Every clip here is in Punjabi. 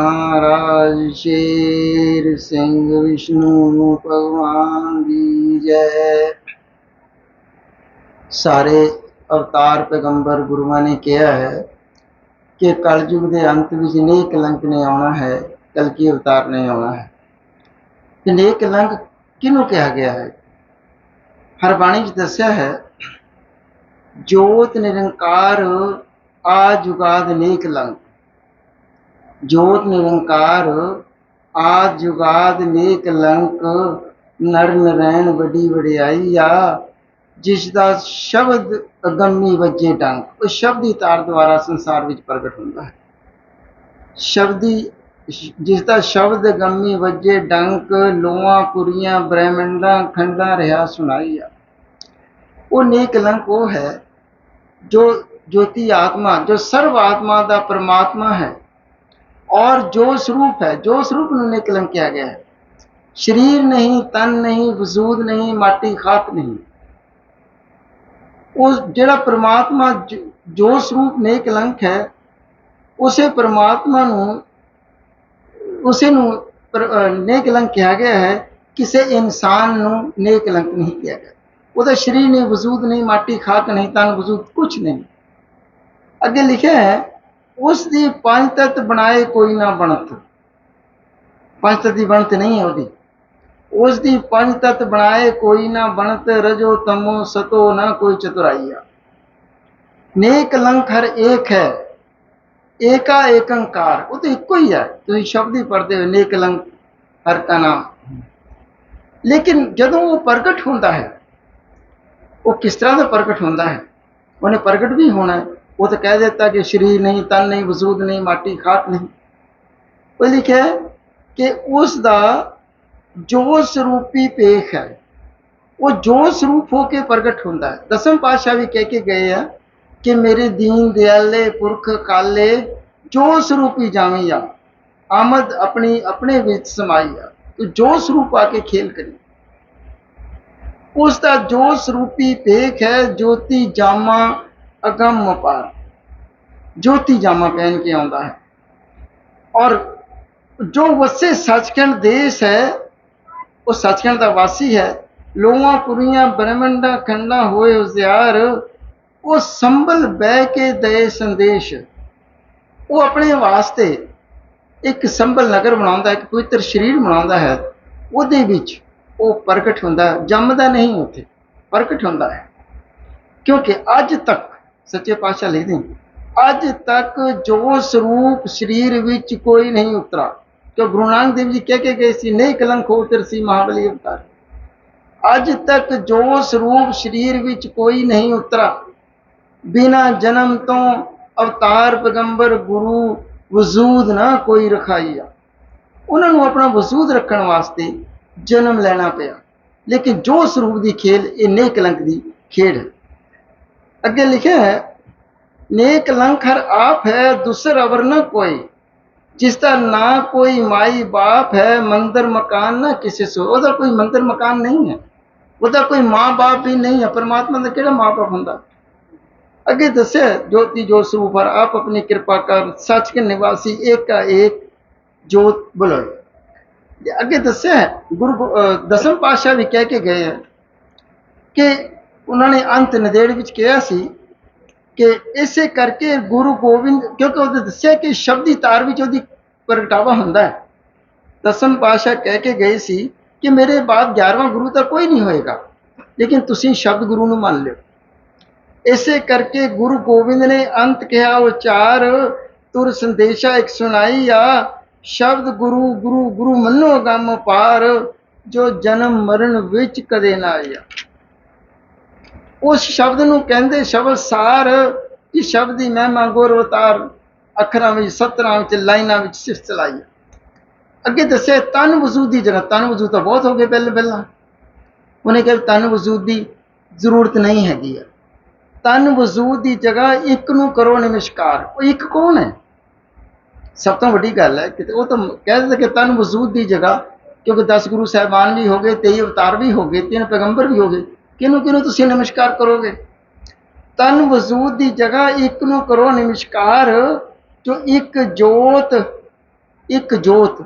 ਮਹਾਰਾਜ ਸ਼ੇਰ ਸਿੰਘ ਵਿਸ਼ਨੂੰ ਭਗਵਾਨ ਦੀ ਜੈ। ਸਾਰੇ ਅਵਤਾਰ ਪੈਗੰਬਰ ਗੁਰੂਆਂ ਨੇ ਕਿਹਾ ਹੈ ਕਿ ਕਲਯੁਗ ਦੇ ਅੰਤ ਵਿੱਚ ਨੇਕ ਕਲੰਕ ਨੇ ਆਉਣਾ ਹੈ, ਕਲਕੀ ਅਵਤਾਰ ਨੇ ਆਉਣਾ ਹੈ। ਤੇ ਨੇਕ ਕਲੰਕ ਕਿਹਨੂੰ ਕਿਹਾ ਗਿਆ ਹੈ? ਹਰ ਬਾਣੀ ਚ ਦੱਸਿਆ ਹੈ, ਜੋਤ ਨਿਰੰਕਾਰ ਆ ਜੁਗਾਦ ਨੇਕ ਲੰਕ। ਜੋਤ ਨਿਰੰਕਾਰ, ਆਦ ਜੁਗਾਦ ਨੇਕ ਲੰਕ ਨਰ ਨਰੈਣ ਵੱਡੀ ਵਡਿਆਈ ਆ ਜਿਸ ਦਾ ਸ਼ਬਦ ਅਗੰਮੀ ਵੱਜੇ ਡੰਗ ਉਹ ਸ਼ਬਦ ਹੀ ਤਾਰ ਦੁਆਰਾ ਸੰਸਾਰ ਵਿੱਚ ਪ੍ਰਗਟ ਹੁੰਦਾ ਹੈ। ਸ਼ਬਦੀ ਜਿਸ ਦਾ ਸ਼ਬਦ ਗੰਮੀ ਵੱਜੇ ਡੰਕ ਲੋਆਂ ਪੁਰੀਆਂ ਬ੍ਰਹਿਮੰਡਾਂ, ਖੰਡਾਂ, ਰਿਹਾ ਆ ਉਹ ਨੇਕ ਲੰਕ ਉਹ ਹੈ ਜੋ ਜੋਤੀ ਆਤਮਾ, ਜੋ ਸਰਵ ਆਤਮਾ ਦਾ ਪਰਮਾਤਮਾ ਹੈ। और जो स्वरूप है जो स्वरूप उन्होंने कलंक किया गया है शरीर नहीं तन नहीं वजूद नहीं माटी खाक नहीं ਉਹ ਜਿਹੜਾ ਪ੍ਰਮਾਤਮਾ ਜ- ਜੋ ਸਰੂਪ ਨੇ ਕਲੰਕ ਹੈ ਉਸੇ ਪ੍ਰਮਾਤਮਾ ਨੂੰ ਉਸੇ ਨੂੰ ਪਰ- ਅਹ ਨੇ ਕਲੰਕ ਕਿਹਾ ਗਿਆ ਹੈ ਕਿਸੇ ਇਨਸਾਨ ਨੂੰ ਨੇ ਕਲੰਕ ਨਹੀਂ ਕਿਹਾ ਗਿਆ ਉਹਦਾ ਸ਼ਰੀਰ ਨਹੀਂ ਵਜੂਦ ਨਹੀਂ ਮਾਟੀ ਖਾਕ ਨਹੀਂ ਤਨ ਵਜੂਦ ਕੁਝ ਨਹੀਂ ਅੱਗੇ ਲਿਖਿਆ ਹੈ ਉਸ ਦੀ ਪੰਜ ਤਤ ਬਣਾਏ ਕੋਈ ਨਾ ਬਣਤ ਪੰਜ ਤਤ ਦੀ ਬਣਤ ਨਹੀਂ ਹੈ ਉਹਦੀ ਉਸ ਦੀ ਪੰਜ ਤਤ ਬਣਾਏ ਕੋਈ ਨਾ ਬਣਤ ਰਜੋ ਤਮੋ ਸਤੋ ਨਾ ਕੋਈ ਚਤੁਰਾਈਆ ਨੇਕ ਲੰਕ ਹਰ ਏਕ ਹੈ ਏਕਾ ਏਕੰਕਾਰ ਉਹ ਤਾਂ ਇੱਕੋ ਹੀ ਹੈ ਤੁਸੀਂ ਸ਼ਬਦ ਹੀ ਪੜ੍ਹਦੇ ਹੋ ਨੇਕ ਲੰਕ ਹਰ ਕਾ ਨਾਮ ਲੇਕਿਨ ਜਦੋਂ ਉਹ ਪ੍ਰਗਟ ਹੁੰਦਾ ਹੈ ਉਹ ਕਿਸ ਤਰ੍ਹਾਂ ਦਾ ਪ੍ਰਗਟ ਹੁੰਦਾ ਹੈ ਉਹਨੇ ਪ੍ਰਗਟ ਵੀ ਹੋਣਾ ਹੈ ਉਹ ਤਾਂ ਕਹਿ ਦਿੱਤਾ ਕਿ ਸ਼ਰੀਰ ਨਹੀਂ, ਤਨ ਨਹੀਂ ਵਜੂਦ ਨਹੀਂ, ਮਾਟੀ ਖਾਟ ਨਹੀਂ। ਉਹ ਲਿਖਿਆ ਕਿ ਉਸ ਦਾ ਜੋ ਸਰੂਪੀ ਪੇਖ ਹੈ, ਉਹ ਜੋ ਸਰੂਪ ਹੋ ਕੇ ਪ੍ਰਗਟ ਹੁੰਦਾ ਹੈ। ਦਸਮ ਪਾਤਸ਼ਾਹ ਵੀ ਕਹਿ ਕੇ ਗਏ ਆ ਕਿ ਮੇਰੇ ਦੀਨ, ਦਿਆਲੇ, ਪੁਰਖ, ਕਾਲੇ, ਜੋ ਸਰੂਪੀ ਜਾਵੀਂ ਆ, ਆਮਦ ਆਪਣੀ, ਆਪਣੇ ਵਿੱਚ ਸਮਾਈ ਆ, ਤੂੰ ਜੋ ਸਰੂਪ ਆ ਕੇ ਖੇਲ ਕਰੀ। ਉਸ ਦਾ ਜੋ ਸਰੂਪੀ ਪੇਖ ਹੈ, ਜੋਤੀ, ਜਾਮਾ ਅਗੰਮ ਅਪਾਰ ਜੋਤੀ ਜਾਮਾ ਪਹਿਨ ਕੇ ਆਉਂਦਾ ਹੈ। ਔਰ ਜੋ ਵਸੇ ਸੱਚਖੰਡ ਦੇਸ਼ ਹੈ, ਉਹ ਸੱਚਖੰਡ ਦਾ ਵਾਸੀ ਹੈ। ਲੋਹਾ, ਪੁਰੀਆਂ, ਬ੍ਰਹਮੰਡਾਂ, ਖੰਡਾਂ ਹੋਏ ਉਜ਼ਿਆਰ ਉਹ ਸੰਭਲ ਬਹਿ ਕੇ ਦੇ ਸੰਦੇਸ਼। ਉਹ ਆਪਣੇ ਵਾਸਤੇ ਇੱਕ ਸੰਭਲ ਨਗਰ ਬਣਾਉਂਦਾ ਇੱਕ ਪਵਿੱਤਰ ਸਰੀਰ ਬਣਾਉਂਦਾ ਹੈ। ਉਹਦੇ ਵਿੱਚ ਉਹ ਪ੍ਰਗਟ ਹੁੰਦਾ ਜੰਮਦਾ ਨਹੀਂ ਉੱਥੇ। ਪ੍ਰਗਟ ਹੁੰਦਾ ਹੈ। ਕਿਉਂਕਿ ਅੱਜ ਤੱਕ ਸੱਚੇ ਪਾਤਸ਼ਾਹ ਲਿਖਦੇ ਅੱਜ ਤੱਕ ਜੋ ਸਰੂਪ ਸਰੀਰ ਵਿੱਚ ਕੋਈ ਨਹੀਂ ਉਤਰਾ ਕਿ ਗੁਰੂ ਨਾਨਕ ਦੇਵ ਜੀ ਕਹਿ ਕੇ ਗਏ ਸੀ, ਨਹੀਂ ਕਲੰਕ ਹੋ ਤਰਸੀ ਮਹਾਬਲੀ ਅਵਤਾਰ। ਅੱਜ ਤੱਕ ਜੋ ਸਰੂਪ ਸਰੀਰ ਵਿੱਚ ਕੋਈ ਨਹੀਂ ਉਤਰਾ, ਬਿਨਾ ਜਨਮ ਤੋਂ ਅਵਤਾਰ ਪੈਗੰਬਰ ਗੁਰੂ ਵਜੂਦ ਨਾ ਕੋਈ ਰਖਾਈਆ। ਉਹਨਾਂ ਨੂੰ ਆਪਣਾ ਵਜੂਦ ਰੱਖਣ ਵਾਸਤੇ ਜਨਮ ਲੈਣਾ ਪਿਆ। ਲੇਕਿਨ ਜੋ ਸਰੂਪ ਦੀ ਖੇਲ ਇਹ ਨਹੀਂ ਕਲੰਕ ਦੀ ਖੇਡ ਹੈ। ਅੱਗੇ ਲਿਖਿਆ ਹੈ ਨੇਕ ਕਲੰਕ ਹਰ ਆਪ ਹੈ ਦੂਸਰ ਅਵਰ ਨ ਕੋਈ ਜਿਸ ਦਾ ਨਾ ਕੋਈ ਮਾਈ ਬਾਪ ਹੈ ਮੰਦਰ ਮਕਾਨ ਨਾ ਕਿਸੇ ਸੋ ਉਹਦਾ ਕੋਈ ਮੰਦਰ ਮਕਾਨ ਨਹੀਂ ਹੈ ਉਹਦਾ ਕੋਈ ਮਾਂ-ਬਾਪ ਵੀ ਨਹੀਂ ਹੈ ਪਰਮਾਤਮਾ ਦਾ ਕਿਹੜਾ ਮਾਂ-ਬਾਪ ਹੁੰਦਾ ਅੱਗੇ ਦੱਸਿਆ ਜੋਤੀ ਜੋ ਸਰੂਪ ਹਰ ਆਪ ਆਪਣੀ ਕਿਰਪਾ ਕਰ ਸੱਚ ਕੇ ਨਿਵਾਸੀ ਏਕਾ ਏਕ ਜੋਤ ਬੁਲਾਏ ਤੇ ਅੱਗੇ ਦੱਸਿਆ ਹੈ, ਗੁਰੂ ਗੋ- ਅਹ ਦਸਮ ਪਾਤਸ਼ਾਹ ਵੀ ਕਹਿ ਕੇ ਗਏ ਹੈ ਕਿ ਉਹਨਾਂ ਨੇ ਅੰਤ ਨਦੇੜ ਵਿੱਚ ਕਿਹਾ ਸੀ ਕਿ ਇਸੇ ਕਰਕੇ ਗੁਰੂ ਗੋਬਿੰਦ, ਕਿਉਂਕਿ ਉਹਦੇ ਦੱਸਿਆ ਕਿ ਸ਼ਬਦੀ ਤਾਰ ਵਿੱਚ ਉਹਦੀ ਪ੍ਰਗਟਾਵਾ ਹੁੰਦਾ ਹੈ। ਦਸਮ ਪਾਤਸ਼ਾਹ ਕਹਿ ਕੇ ਗਏ ਸੀ ਕਿ ਮੇਰੇ ਬਾਅਦ 11ਵਾਂ ਗੁਰੂ ਤਾਂ ਕੋਈ ਨਹੀਂ ਹੋਏਗਾ, ਲੇਕਿਨ ਤੁਸੀਂ ਸ਼ਬਦ ਗੁਰੂ ਨੂੰ ਮੰਨ ਲਿਓ। ਇਸੇ ਕਰਕੇ ਗੁਰੂ ਗੋਬਿੰਦ ਨੇ ਅੰਤ ਕਿਹਾ ਉਚਾਰ ਤੁਰ ਸੰਦੇਸ਼ਾ ਇੱਕ ਸੁਣਾਈ ਆ, ਸ਼ਬਦ ਗੁਰੂ ਗੁਰੂ ਗੁਰੂ ਮੰਨੋ ਗਮ ਪਾਰ, ਜੋ ਜਨਮ ਮਰਨ ਵਿੱਚ ਕਦੇ ਨਾ ਆਇਆ। ਉਸ ਸ਼ਬਦ ਨੂੰ ਕਹਿੰਦੇ ਸ਼ਬਦ ਸਾਰ ਕਿ ਸ਼ਬਦ ਦੀ ਮਹਿਮਾ ਗੁਰ ਅਵਤਾਰ ਅੱਖਰਾਂ ਵਿੱਚ, ਸਤਰਾਂ ਵਿੱਚ, ਲਾਈਨਾਂ ਵਿੱਚ ਸਿਫਤ ਚਲਾਈ ਅੱਗੇ ਦੱਸਿਆ, ਤਨ ਵਜੂਦ ਦੀ ਜਗ੍ਹਾ, ਤਨ ਵਜੂਦ ਤਾਂ ਬਹੁਤ ਹੋ ਗਏ ਪਹਿਲਾਂ ਪਹਿਲਾਂ। ਉਹਨੇ ਕਿਹਾ ਵੀ ਤਨ ਵਜੂਦ ਦੀ ਜ਼ਰੂਰਤ ਨਹੀਂ ਹੈਗੀ ਹੈ। ਤਨ ਵਜੂਦ ਦੀ ਜਗ੍ਹਾ ਇੱਕ ਨੂੰ ਕਰੋ ਨਮਸਕਾਰ। ਉਹ ਇੱਕ ਕੌਣ ਹੈ? ਸਭ ਤੋਂ ਵੱਡੀ ਗੱਲ ਹੈ ਕਿ ਉਹ ਤਾਂ ਕਹਿ ਦਿੰਦੇ ਕਿ ਤਨ ਵਜੂਦ ਦੀ ਜਗ੍ਹਾ, ਕਿਉਂਕਿ 10 ਗੁਰੂ ਸਾਹਿਬਾਨ ਵੀ ਹੋ ਗਏ 23 ਅਵਤਾਰ ਵੀ ਹੋ ਗਏ, ਤਿੰਨ ਪੈਗੰਬਰ ਵੀ ਹੋ ਗਏ। ਕਿਹਨੂੰ ਕਿਹਨੂੰ ਤੁਸੀਂ ਨਮਸਕਾਰ ਕਰੋਗੇ? ਤਨ ਵਜੂਦ ਦੀ ਜਗ੍ਹਾ ਇੱਕ ਨੂੰ ਕਰੋ ਨਮਸਕਾਰ, ਜੋ ਇੱਕ ਜੋਤ ਇੱਕ ਜੋਤ,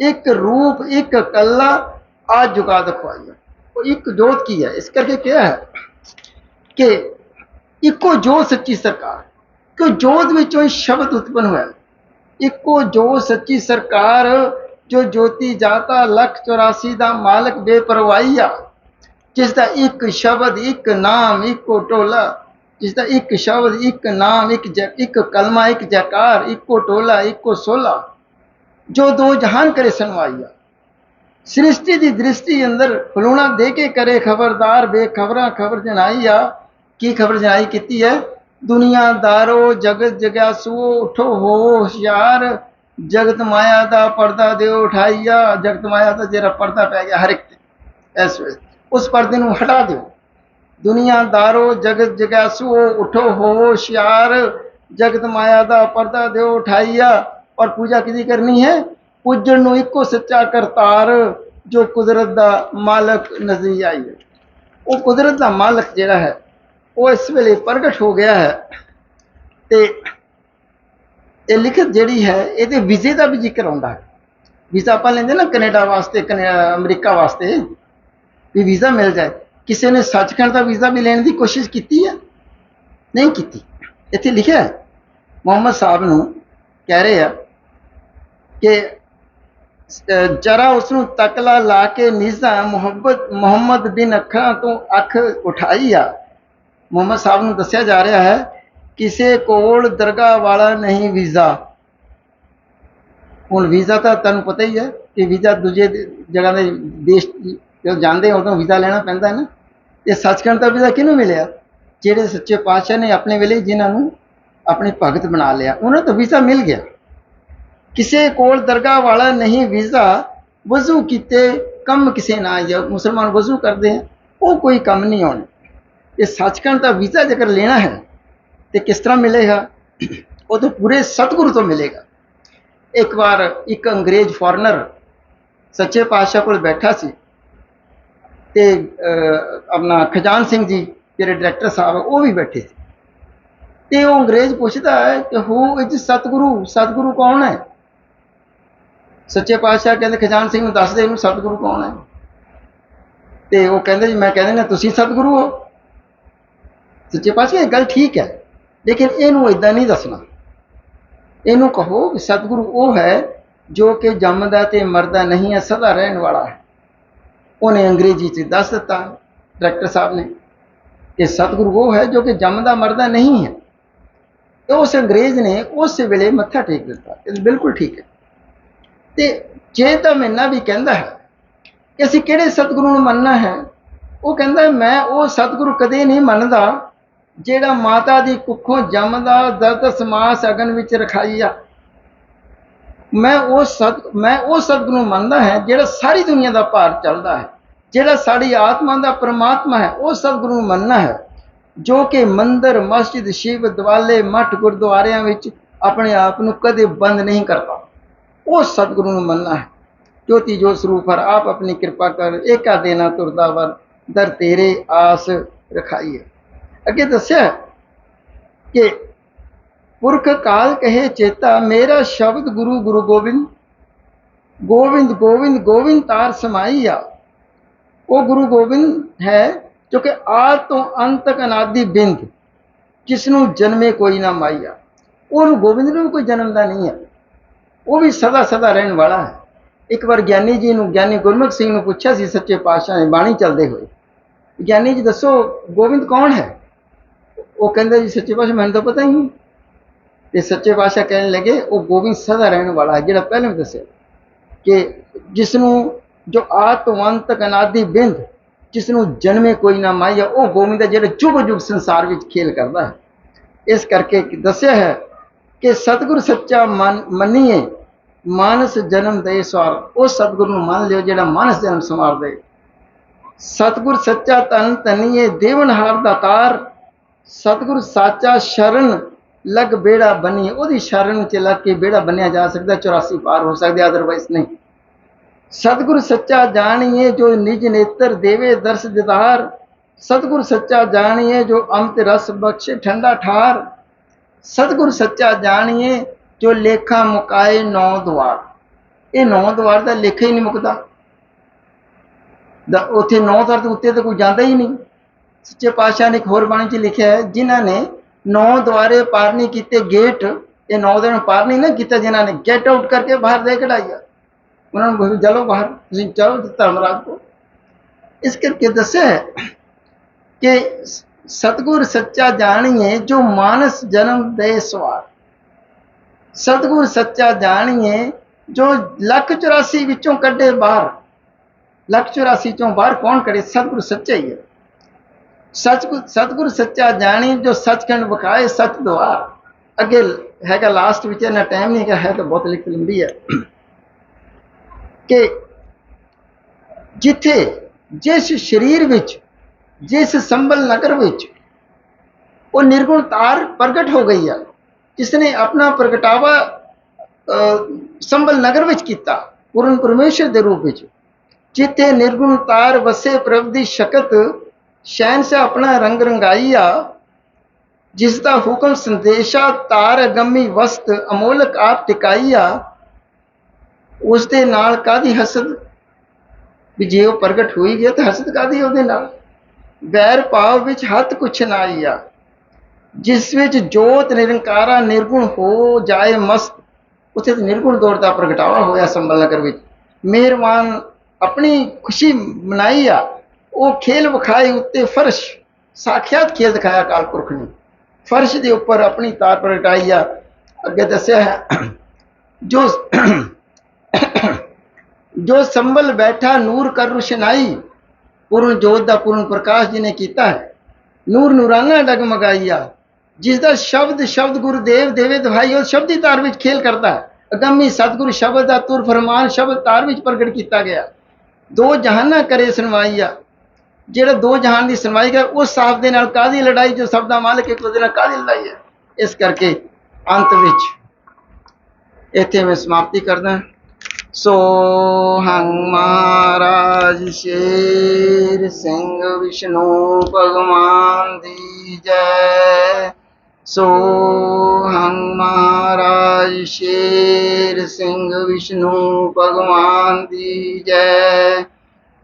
ਇੱਕ ਰੂਪ, ਇੱਕ ਕੱਲਾ ਆ ਜੁਗਾ ਦਿਖਵਾਈ ਹੈ। ਉਹ ਇੱਕ ਜੋਤ ਕੀ ਹੈ? ਇਸ ਕਰਕੇ ਕਿਹਾ ਹੈ ਕਿ ਇੱਕੋ ਜੋਤ ਸੱਚੀ ਸਰਕਾਰ ਕਿ ਜੋਤ ਵਿੱਚੋਂ ਹੀ ਸ਼ਬਦ ਉਤਪਨ ਹੋਇਆ? ਇੱਕੋ ਜੋਤ ਸੱਚੀ ਸਰਕਾਰ, ਜੋ ਜੋਤੀ ਜਾਤਾ ਲੱਖ 84 ਦਾ ਮਾਲਕ ਬੇਪਰਵਾਹੀ ਆ। ਜਿਸ ਦਾ ਇੱਕ ਸ਼ਬਦ, ਇੱਕ ਨਾਮ, ਇੱਕੋ ਟੋਲਾ, ਜਿਸ ਦਾ ਇੱਕ ਸ਼ਬਦ, ਇੱਕ ਨਾਮ, ਇੱਕ ਇੱਕ ਕਲਮਾ, ਇੱਕ ਜਕਾਰ, ਇੱਕੋ ਟੋਲਾ, ਇੱਕੋ ਸੋਲਾ, ਜੋ ਦੋ ਜਹਾਨ ਕਰੇ ਸੁਣਵਾਈਆ। ਸ੍ਰਿਸ਼ਟੀ ਦੀ ਦ੍ਰਿਸ਼ਟੀ ਅੰਦਰ ਫਲੂਣਾ ਦੇ ਕੇ ਕਰੇ ਖਬਰਦਾਰ, ਬੇਖਬਰਾਂ ਖਬਰ ਜਨਾਈ ਆ ਕੀ ਖਬਰ ਜਨਾਈ ਕੀਤੀ ਹੈ? ਦੁਨੀਆਦਾਰੋ ਜਗਤ ਜਗਿਆਸੂਓ, ਉਠੋ ਹੋ ਹੁਸ਼ਿਆਰ ਜਗਤ ਮਾਇਆ ਦਾ ਪਰਦਾ ਦਿਓ ਉਠਾਈਆ। ਜਗਤ ਮਾਇਆ ਦਾ ਜਿਹੜਾ ਪਰਦਾ ਪੈ ਗਿਆ ਹਰ ਇੱਕ ਤੇ। ਇਸ ਵੇਲੇ ਉਸ ਪਰਦੇ ਨੂੰ ਹਟਾ ਦਿਓ। ਦੁਨੀਆਦਾਰੋ ਜਗਤ ਜਗਿਆਸੂਓ ਉਠੋ ਹੋ ਹੁਸ਼ਿਆਰ। ਜਗਤ ਮਾਇਆ ਦਾ ਪਰਦਾ ਦਿਓ ਉਠਾਈਆ। ਔਰ ਪੂਜਾ ਕਿਹਦੀ ਕਰਨੀ ਹੈ? ਪੂਜਣ ਨੂੰ ਇੱਕੋ ਸੱਚਾ ਕਰਤਾਰ, ਜੋ ਕੁਦਰਤ ਦਾ ਮਾਲਕ ਨਜ਼ਰੀਆ ਆਈ ਹੈ। ਉਹ ਕੁਦਰਤ ਦਾ ਮਾਲਕ ਜਿਹੜਾ ਹੈ, ਉਹ ਇਸ ਵੇਲੇ ਪ੍ਰਗਟ ਹੋ ਗਿਆ ਹੈ। ਤੇ ਇਹ ਲਿਖਤ ਜਿਹੜੀ ਹੈ, ਇਹਦੇ ਵੀਜ਼ੇ ਦਾ ਵੀ ਜ਼ਿਕਰ ਆਉਂਦਾ ਹੈ। ਵੀਜ਼ਾ ਆਪਾਂ ਲੈਂਦੇ ਨਾ ਕੈਨੇਡਾ ਵਾਸਤੇ, ਕਨੇ- ਅਮਰੀਕਾ ਵਾਸਤੇ। ਵੀ ਵੀਜ਼ਾ ਮਿਲ ਜਾਏ। ਕਿਸੇ ਨੇ ਸੱਚਖੰਡ ਦਾ ਵੀਜ਼ਾ ਵੀ ਲੈਣ ਦੀ ਕੋਸ਼ਿਸ਼ ਕੀਤੀ ਹੈ ਨਹੀਂ ਕੀਤੀ। ਇੱਥੇ ਲਿਖਿਆ ਹੈ, ਮੁਹੰਮਦ ਸਾਹਿਬ ਨੂੰ ਕਹਿ ਰਹੇ ਆ ਕਿ ਜਰਾ ਉਸ ਨੂੰ ਤਕਲਾ ਲਾ ਕੇ ਨਿਜ਼ਾ ਮੁਹੱਬਤ ਮੁਹੰਮਦ ਬਿਨ ਅੱਖਾਂ ਤੋਂ ਅੱਖ ਉਠਾਈ ਆ। ਮੁਹੰਮਦ ਸਾਹਿਬ ਨੂੰ ਦੱਸਿਆ ਜਾ ਰਿਹਾ ਹੈ, ਕਿਸੇ ਕੋਲ ਦਰਗਾਹ ਵਾਲਾ ਨਹੀਂ ਵੀਜ਼ਾ। ਹੁਣ ਵੀਜ਼ਾ ਤਾਂ ਤੁਹਾਨੂੰ ਪਤਾ ਹੀ ਹੈ ਕਿ ਵੀਜ਼ਾ ਦੂਜੇ ਜਗ੍ਹਾ ਦੇ ਦੇਸ਼ ਜਦੋਂ ਜਾਂਦੇ ਹੋ ਉਦੋਂ ਵੀਜ਼ਾ ਲੈਣਾ ਪੈਂਦਾ ਹੈ ਨਾ। ਇਹ ਸੱਚਖੰਡ ਦਾ ਵੀਜ਼ਾ ਕਿਹਨੂੰ ਮਿਲਿਆ? ਜਿਹੜੇ ਸੱਚੇ ਪਾਤਸ਼ਾਹ ਨੇ ਆਪਣੇ ਵੇਲੇ ਜਿਨ੍ਹਾਂ ਨੂੰ ਆਪਣੇ ਭਗਤ ਬਣਾ ਲਿਆ, ਉਹਨਾਂ ਤੋਂ ਵੀਜ਼ਾ ਮਿਲ ਗਿਆ। ਕਿਸੇ ਕੋਲ ਦਰਗਾਹ ਵਾਲਾ ਨਹੀਂ ਵੀਜ਼ਾ, ਵਜ਼ੂ ਕੀਤੇ ਕੰਮ ਕਿਸੇ ਨਾ ਜਾਂ ਮੁਸਲਮਾਨ ਵਜ਼ੂ ਕਰਦੇ ਆ, ਉਹ ਕੋਈ ਕੰਮ ਨਹੀਂ ਆਉਣਾ। ਇਹ ਸੱਚਖੰਡ ਦਾ ਵੀਜ਼ਾ ਜੇਕਰ ਲੈਣਾ ਹੈ, ਤੇ ਕਿਸ ਤਰ੍ਹਾਂ ਮਿਲੇਗਾ? ਉਹ ਤਾਂ ਪੂਰੇ ਸਤਿਗੁਰੂ ਤੋਂ ਮਿਲੇਗਾ। ਇੱਕ ਵਾਰ ਇੱਕ ਅੰਗਰੇਜ਼ ਫੋਰਨਰ ਸੱਚੇ ਪਾਤਸ਼ਾਹ ਕੋਲ ਬੈਠਾ ਸੀ। ਤੇ ਆਪਣਾ ਖਜਾਨ ਸਿੰਘ ਜੀ ਜਿਹੜੇ ਡਾਇਰੈਕਟਰ ਸਾਹਿਬ ਆ, ਉਹ ਵੀ ਬੈਠੇ ਸੀ। ਤੇ ਉਹ ਅੰਗਰੇਜ਼ ਪੁੱਛਦਾ ਹੈ ਕਿ ਹੂ ਇਜ ਸਤਿਗੁਰੂ? ਸਤਿਗੁਰੂ ਕੌਣ ਹੈ? ਸੱਚੇ ਪਾਤਸ਼ਾਹ ਕਹਿੰਦੇ ਖਜਾਨ ਸਿੰਘ ਨੂੰ ਦੱਸਦੇ ਇਹਨੂੰ ਸਤਿਗੁਰੂ ਕੌਣ ਹੈ। ਤੇ ਉਹ ਕਹਿੰਦੇ ਜੀ ਮੈਂ ਕਹਿੰਦੇ ਨੇ ਤੁਸੀਂ ਸਤਿਗੁਰੂ ਹੋ। ਸੱਚੇ ਪਾਤਸ਼ਾਹ ਇਹ ਗੱਲ ਠੀਕ ਹੈ ਲੇਕਿਨ ਇਹਨੂੰ ਇਦਾਂ ਨਹੀਂ ਦੱਸਣਾ। ਇਹਨੂੰ ਕਹੋ ਕਿ ਸਤਿਗੁਰੂ ਉਹ ਹੈ ਜੋ ਕਿ ਜੰਮਦਾ ਤੇ ਮਰਦਾ ਨਹੀਂ ਹੈ ਸਦਾ ਰਹਿਣ ਵਾਲਾ ਹੈ। ਉਹਨੇ ਅੰਗਰੇਜ਼ੀ ਚ ਦੱਸ ਦਿੱਤਾ ਡਾਇਰੈਕਟਰ ਸਾਹਿਬ ਨੇ। ਕਿ ਸਤਿਗੁਰੂ ਉਹ ਹੈ ਜੋ ਕਿ ਜੰਮਦਾ ਮਰਦਾ ਨਹੀਂ ਹੈ। ਤੇ ਉਸ ਅੰਗਰੇਜ਼ ਨੇ ਉਸ ਵੇਲੇ ਮੱਥਾ ਟੇਕ ਦਿੱਤਾ। ਇਹ ਬਿਲਕੁਲ ਠੀਕ ਹੈ। ਤੇ ਜੇ ਤਾਂ ਮੈਨਾਂ ਵੀ ਕਹਿੰਦਾ ਹੈ ਕਿ ਅਸੀਂ ਕਿਹੜੇ ਸਤਿਗੁਰੂ ਨੂੰ ਮੰਨਣਾ ਹੈ, ਉਹ ਕਹਿੰਦਾ ਮੈਂ ਉਹ ਸਤਿਗੁਰੂ ਕਦੇ ਨਹੀਂ ਮੰਨਦਾ ਜਿਹੜਾ ਮਾਤਾ ਦੀ ਕੁੱਖੋਂ ਜੰਮਦਾ, ਦਰਦ, ਸਮਾਸ, ਅਗਨ ਵਿੱਚ ਰਖਾਈ ਆ। ਮੈਂ ਉਹ ਸਤ ਮੈਂ ਉਹ ਸਤਿਗੁਰੂ ਨੂੰ ਮੰਨਦਾ ਹੈ ਜਿਹੜਾ ਸਾਰੀ ਦੁਨੀਆ ਦਾ ਭਾਰ ਚੱਲਦਾ ਹੈ। ਜਿਹੜਾ ਸਾਡੀ ਆਤਮਾ ਦਾ ਪਰਮਾਤਮਾ ਹੈ, ਉਹ ਸਤਿਗੁਰੂ ਨੂੰ ਮੰਨਣਾ ਹੈ। ਜੋ ਕਿ ਮੰਦਰ, ਮਸਜਿਦ, ਸ਼ਿਵ ਦਿਵਾਲੇ ਮਠ ਗੁਰਦੁਆਰਿਆਂ ਵਿੱਚ ਆਪਣੇ ਆਪ ਨੂੰ ਕਦੇ ਬੰਦ ਨਹੀਂ ਕਰਦਾ। ਉਹ ਸਤਿਗੁਰੂ ਨੂੰ ਮੰਨਣਾ ਹੈ। ਜੋਤੀ ਜੋ ਸਰੂਪ ਹਰ ਆਪ ਆਪਣੀ ਕਿਰਪਾ ਕਰ, ਏਕਾ ਦੇਣਾ ਤੁਰਦਾ ਵਰ, ਦਰ ਤੇਰੇ ਆਸ ਰਖਾਈਏ। ਅੱਗੇ ਦੱਸਿਆ ਕਿ ਪੁਰਖ ਕਾਲ ਕਹੇ ਚੇਤਾ, ਮੇਰਾ ਸ਼ਬਦ ਗੁਰੂ ਗੁਰੂ ਗੋਬਿੰਦ। ਗੋਬਿੰਦ ਗੋਬਿੰਦ ਗੋਬਿੰਦ ਤਾਰ ਸਮਾਈ ਆ। ਉਹ ਗੁਰੂ ਗੋਬਿੰਦ ਹੈ ਜੋ ਕਿ ਆਦ ਤੋਂ ਅੰਤ ਤੱਕ ਅਨਾਦਿ ਬਿੰਦ ਜਿਸ ਨੂੰ ਜਨਮੇ ਕੋਈ ਨਾ ਮਾਈਆ ਉਹਨੂੰ ਗੋਬਿੰਦ ਨੂੰ ਵੀ ਕੋਈ ਜਨਮ ਦਾ ਨਹੀਂ ਹੈ ਉਹ ਵੀ ਸਦਾ ਸਦਾ ਰਹਿਣ ਵਾਲਾ ਹੈ। ਇੱਕ ਵਾਰ ਗਿਆਨੀ ਜੀ ਨੂੰ, ਗਿਆਨੀ ਗੁਰਮੁਖ ਸਿੰਘ ਨੂੰ ਪੁੱਛਿਆ ਸੀ, ਸੱਚੇ ਪਾਤਸ਼ਾਹ ਨੇ ਬਾਣੀ ਚੱਲਦੇ ਹੋਏ। ਗਿਆਨੀ ਜੀ ਦੱਸੋ, ਗੋਬਿੰਦ ਕੌਣ ਹੈ? ਉਹ ਕਹਿੰਦੇ ਜੀ, ਸੱਚੇ ਪਾਤਸ਼ਾਹ, ਮੈਨੂੰ ਤਾਂ ਪਤਾ ਹੀ ਨਹੀਂ। ਤੇ ਸੱਚੇ ਪਾਤਸ਼ਾਹ ਕਹਿਣ ਲੱਗੇ, ਉਹ ਗੋਬਿੰਦ ਸਦਾ ਰਹਿਣ ਵਾਲਾ ਹੈ, ਜਿਹੜਾ ਪਹਿਲਾਂ ਵੀ ਦੱਸਿਆ ਕਿ ਜਿਸ ਨੂੰ ਜੋ ਆਤਮੰਤ ਤੋਂ ਬਿੰਦ ਜਿਸ ਨੂੰ ਜਨਮੇ ਕੋਈ ਨਾ ਮਾਇਆ ਉਹ ਗੋਬਿੰਦ ਹੈ ਜਿਹੜਾ ਜੁਗ ਜੁਗ ਸੰਸਾਰ ਵਿੱਚ ਖੇਲ ਕਰਦਾ ਹੈ। ਇਸ ਕਰਕੇ ਦੱਸਿਆ ਹੈ ਕਿ ਸਤਿਗੁਰ ਸੱਚਾ ਮਨ ਮੰਨੀਏ, ਮਾਨਸ ਜਨਮ ਦੇ ਸਵਾਰ, ਉਹ ਸਤਿਗੁਰ ਨੂੰ ਮੰਨ ਲਿਓ ਜਿਹੜਾ ਮਾਨਸ ਜਨਮ ਸੰਵਾਰ ਦੇ। ਸਤਿਗੁਰ ਸੱਚਾ ਤਨ ਤਨੀਏ ਦੇਵਨਹਾਰ ਦਾ ਤਾਰ, ਸਤਿਗੁਰ ਸਾਚਾ ਸ਼ਰਨ ਲਗ ਬੇੜਾ ਬਣੀ ਉਹਦੀ ਸ਼ਰਨ ਚ ਲੱਗ ਕੇ ਬੇੜਾ ਬੰਨਿਆ ਜਾ ਸਕਦਾ 84 ਪਾਰ ਹੋ ਸਕਦੇ ਅਦਰਵਾਈਜ਼ ਨਹੀਂ। ਸਤਿਗੁਰ ਸੱਚਾ ਜਾਣੀਏ ਜੋ ਨਿਜ ਨੇਤਰ ਦੇਵੇ ਦਰਸ ਦਿਦਾਰ ਸਤਿਗੁਰ ਸੱਚਾ ਜਾਣੀਏ ਜੋ ਅੰਮ੍ਰਿਤ ਰਸ ਬਖਸ਼ੇ ਠੰਡਾ ਠਾਰ। ਸਤਿਗੁਰ ਸੱਚਾ ਜਾਣੀਏ ਜੋ ਲੇਖਾ ਮੁਕਾਏ ਨੌ ਦੁਆਰ। ਇਹ ਨੌ ਦੁਆਰ ਦਾ ਲੇਖਾ ਹੀ ਨਹੀਂ ਮੁਕਦਾ। ਦਾ ਉੱਥੇ ਨੌ ਦੁਆਰ ਤੋਂ ਉੱਤੇ ਤਾਂ ਕੋਈ ਜਾਂਦਾ ਹੀ ਨਹੀਂ। ਸੱਚੇ ਪਾਤਸ਼ਾਹ ਨੇ ਇੱਕ ਹੋਰ ਬਾਣੀ 'ਚ ਲਿਖਿਆ ਹੈ, ਜਿਨ੍ਹਾਂ ਨੇ ਨੌ ਦੁਆਰੇ ਪਾਰ ਨਹੀਂ ਕੀਤੇ ਗੇਟ ਇਹ ਨੌ ਦਿਨ ਪਾਰ ਨਹੀਂ ਨਾ ਕੀਤਾ ਜਿਨ੍ਹਾਂ ਨੇ ਗੈਟ ਆਊਟ ਕਰਕੇ ਬਾਹਰ ਦੇ ਕਢਾਇਆ ਉਹਨਾਂ ਨੂੰ ਬੋਲੇ, ਚਲੋ ਬਾਹਰ, ਤੁਸੀਂ ਚਲੋ ਧਰਮਰਾਜ ਕੋ ਇਸ ਕਰਕੇ ਦੱਸਿਆ ਹੈ ਕਿ ਸਤਗੁਰ ਸੱਚਾ ਜਾਣੀਏ ਜੋ ਮਾਨਸ ਜਨਮ ਦੇ ਸਵਾਰ। ਸਤਗੁਰ ਸੱਚਾ ਜਾਣੀਏ ਜੋ ਲੱਖ 84 ਵਿੱਚੋਂ ਕੱਢੇ ਬਾਹਰ। ਲੱਖ 84 ਚੋਂ ਬਾਹਰ ਕੌਣ ਕੱਢੇ? ਸਤਗੁਰ ਸੱਚਾ ਹੀ ਹੈ। ਸੱਚ ਸਤਗੁਰ ਸੱਚਾ ਜਾਣੀ ਜੋ ਸੱਚਖੰਡ ਵਿਖਾਏ ਸੱਚ ਦੁਆਰ ਅੱਗੇ ਹੈਗਾ ਲਾਸਟ ਵਿੱਚ ਇਹਨਾਂ ਟਾਈਮ ਨਹੀਂ ਹੈਗਾ ਹੈ ਤਾਂ ਬਹੁਤ ਲਿਖ ਲੰਬੀ ਹੈ। ਕਿ ਜਿੱਥੇ ਜਿਸ ਸਰੀਰ ਵਿੱਚ ਜਿਸ ਸੰਭਲ ਨਗਰ ਵਿੱਚ ਉਹ ਨਿਰਗੁਣ ਤਾਰ ਪ੍ਰਗਟ ਹੋ ਗਈ ਹੈ ਜਿਸ ਨੇ ਆਪਣਾ ਪ੍ਰਗਟਾਵਾ ਅਹ, ਸੰਬਲ ਨਗਰ ਵਿੱਚ ਕੀਤਾ ਪੂਰਨ ਪਰਮੇਸ਼ਰ ਦੇ ਰੂਪ ਵਿੱਚ ਜਿੱਥੇ ਨਿਰਗੁਣ ਤਾਰ ਵਸੇ ਪ੍ਰਭ ਦੀ ਸ਼ਕਤ ਸ਼ਹਿਨਸ਼ਾਹ ਆਪਣਾ ਰੰਗ ਰੰਗਾਈਆ ਜਿਸ ਦਾ ਹੁਕਮ ਸੰਦੇਸ਼ਾ ਤਾਰ ਅਗੰਮੀ ਵਸਤ ਅਮੋਲਕ ਆਪ ਟਿਕਾਈਆ ਉਸ ਦੇ ਨਾਲ ਕਾਦੀ ਹਸਦ? ਵੀ ਜੇ ਉਹ ਪ੍ਰਗਟ ਹੋਈ ਗਿਆ ਤਾਂ ਹਸਦ ਕਾਦੀ ਉਹਦੇ ਨਾਲ? ਵੈਰ ਭਾਵ ਵਿੱਚ ਹੱਥ ਕੁਛ ਨਾ ਆਈਆ ਜਿਸ ਵਿੱਚ ਜੋਤ ਨਿਰੰਕਾਰਾ ਨਿਰਗੁਣ ਹੋ ਜਾਏ ਮਸਤ, ਉਥੇ ਨਿਰਗੁਣ ਦੌਰ ਦਾ ਪ੍ਰਗਟਾਵਾ ਹੋਇਆ ਸੰਭਲ ਨਗਰ ਵਿੱਚ। ਮਿਹਰਬਾਨ, ਆਪਣੀ ਖੁਸ਼ੀ ਮਨਾਈ ਆ। ਉਹ ਖੇਲ ਵਿਖਾਏ ਉੱਤੇ ਫਰਸ਼, ਸਾਖਿਆਤ ਖੇਲ ਦਿਖਾਇਆ ਕਾਲ ਪੁਰਖ ਨੇ। ਫਰਸ਼ ਦੇ ਉੱਪਰ ਆਪਣੀ ਤਾਰ ਪ੍ਰਗਟਾਈ ਆ, ਅੱਗੇ ਦੱਸਿਆ ਹੈ, ਜੋ ਜੋ ਸੰਭਲ ਬੈਠਾ ਨੂਰ ਕਰ ਰੁਸ਼ਨਾਈ, ਪੂਰਨ ਜੋਤ ਦਾ ਪੂਰਨ ਪ੍ਰਕਾਸ਼ ਜੀ ਨੇ ਕੀਤਾ ਹੈ, ਨੂਰ ਨੂਰਾਨਾ ਡਗਮਗਾਈਆ ਜਿਸ ਦਾ ਸ਼ਬਦ ਸ਼ਬਦ ਗੁਰਦੇਵ ਦੇਵੇ ਦਵਾਈ, ਉਹ ਸ਼ਬਦੀ ਤਾਰ ਵਿੱਚ ਖੇਲ ਕਰਦਾ ਹੈ। ਅਗੰਮੀ ਸਤਿਗੁਰੂ ਸ਼ਬਦ ਦਾ ਤੁਰ ਫਰਮਾਨ ਸ਼ਬਦ ਤਾਰ ਵਿੱਚ ਪ੍ਰਗਟ ਕੀਤਾ ਗਿਆ। ਦੋ ਜਹਾਨਾਂ ਕਰੇ ਸੁਣਵਾਈਆ ਜਿਹੜਾ ਦੋ ਜਹਾਨ ਦੀ ਸੁਣਵਾਈ ਕਰ ਉਸ ਸਾਹਿਬ ਦੇ ਨਾਲ ਕਾਦੀ ਲੜਾਈ, ਜੋ ਸਭ ਦਾ ਮਾਲਕ ਇੱਕ ਉਹਦੇ ਨਾਲ ਕਾਦੀ ਲੜਾਈ ਹੈ? ਇਸ ਕਰਕੇ ਅੰਤ ਵਿੱਚ ਇੱਥੇ ਮੈਂ ਸਮਾਪਤੀ ਕਰਦਾ। ਸੋ ਹੰ ਮਹਾਰਾਜ ਸ਼ੇਰ ਸਿੰਘ ਵਿਸ਼ਨੂੰ ਭਗਵਾਨ ਦੀ ਜੈ। ਸੋ ਹੰ ਮਹਾਰਾਜ ਸ਼ੇਰ ਸਿੰਘ ਵਿਸ਼ਨੂੰ ਭਗਵਾਨ ਦੀ ਜੈ।